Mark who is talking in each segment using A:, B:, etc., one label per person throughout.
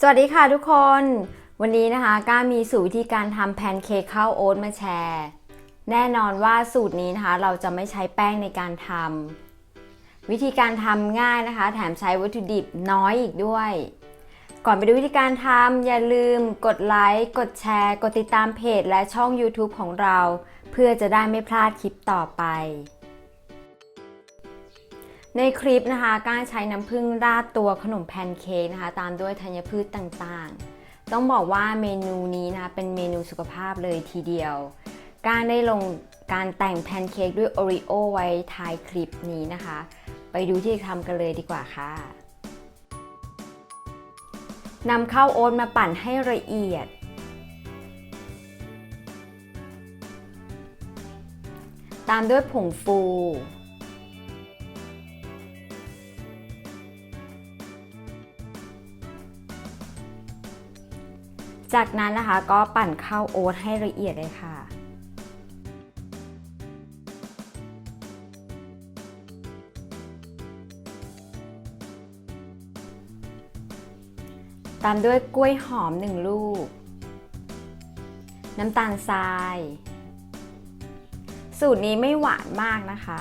A: สวัสดีค่ะทุกคน วันนี้นะคะก้ามีสูตรวิธีการทำแพนเค้กข้าวโอ๊ตมาแชร์ แน่นอนว่าสูตรนี้นะคะ เราจะไม่ใช้แป้งในการทำวิธีการทำง่ายนะคะ แถมใช้วัตถุดิบน้อยอีกด้วย ก่อนไปดูวิธีการทำอย่าลืมกดไลค์กดแชร์ กดติดตามเพจและช่อง YouTube ของเรา เพื่อจะได้ไม่พลาดคลิปต่อไป ในคลิปนะคะก้างใช้น้ำผึ้งราดตัวขนมแพนเค้กนะคะ ตามด้วยธัญพืชต่างๆ ต้องบอกว่าเมนูนี้นะคะเป็นเมนูสุขภาพเลยทีเดียว ก้างได้ลงการแต่งแพนเค้กด้วยโอรีโอไว้ท้ายคลิปนี้นะคะ ไปดูที่ทำกันเลยดีกว่าค่ะนำข้าวโอ๊ตมาปั่นให้ละเอียด ตามด้วยผงฟู จากนั้นนะคะก็ปั่นข้าวโอ๊ตให้ละเอียดเลยค่ะตามด้วยกล้วยหอม 1 ลูก น้ำตาลทราย สูตรนี้ไม่หวานมากนะคะ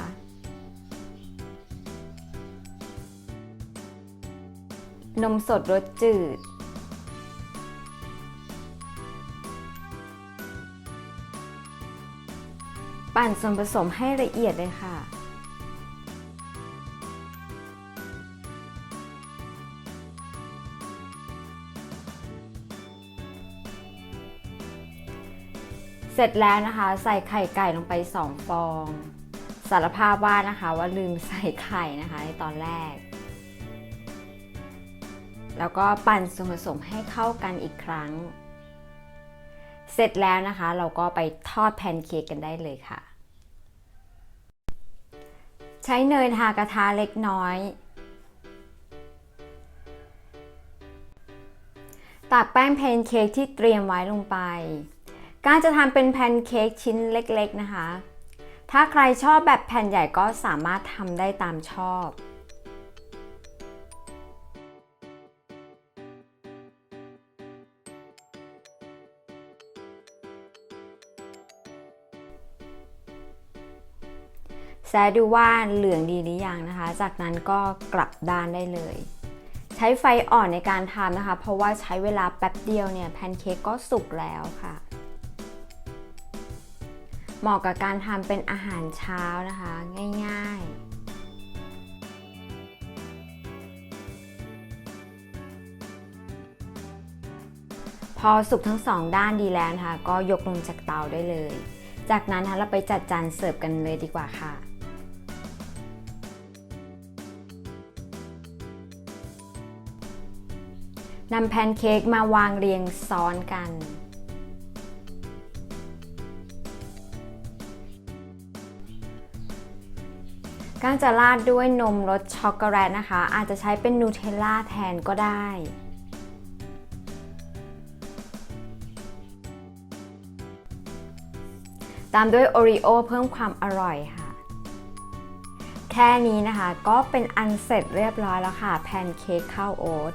A: นมสดรสจืด ปั่นส่วนผสมให้ละเอียดเลยค่ะ เสร็จแล้วนะคะ ใส่ไข่ไก่ลงไป 2 ฟอง สารภาพว่านะคะว่าลืมใส่ไข่นะคะในตอนแรก แล้วก็ปั่นส่วนผสมให้เข้ากันอีกครั้งเสร็จแล้วนะคะ เราก็ไปทอดแพนเค้กกันได้เลยค่ะ ใช้เนยทากระทะเล็กน้อย ตักแป้งแพนเค้กที่เตรียมไว้ลงไป การจะทำเป็นแพนเค้กชิ้นเล็กๆนะคะ ถ้าใครชอบแบบแผ่นใหญ่ก็สามารถทำได้ตามชอบ แซดูว่าเหลืองดีหรือยังนะคะ จากนั้นก็กลับด้านได้เลย ใช้ไฟอ่อนในการทำนะคะ เพราะว่าใช้เวลาแป๊บเดียวเนี่ยแพนเค้กก็สุกแล้วค่ะ เหมาะกับการทำเป็นอาหารเช้านะคะ ง่ายๆพอสุกทั้งสองด้านดีแล้วนะคะ ก็ยกลงจากเตาได้เลย จากนั้นนะคะเราไปจัดจานเสิร์ฟกันเลยดีกว่าค่ะ นำแพนเค้กมาวางเรียงซ้อนกัน กางจะราดด้วยนมรสช็อกโกแลตนะคะ อาจจะใช้เป็นนูเทลล่าแทนก็ได้ตามด้วยโอรีโอเพิ่มความอร่อยค่ะ แค่นี้นะคะก็เป็นอันเสร็จเรียบร้อยแล้วค่ะ แพนเค้กข้าวโอ๊ต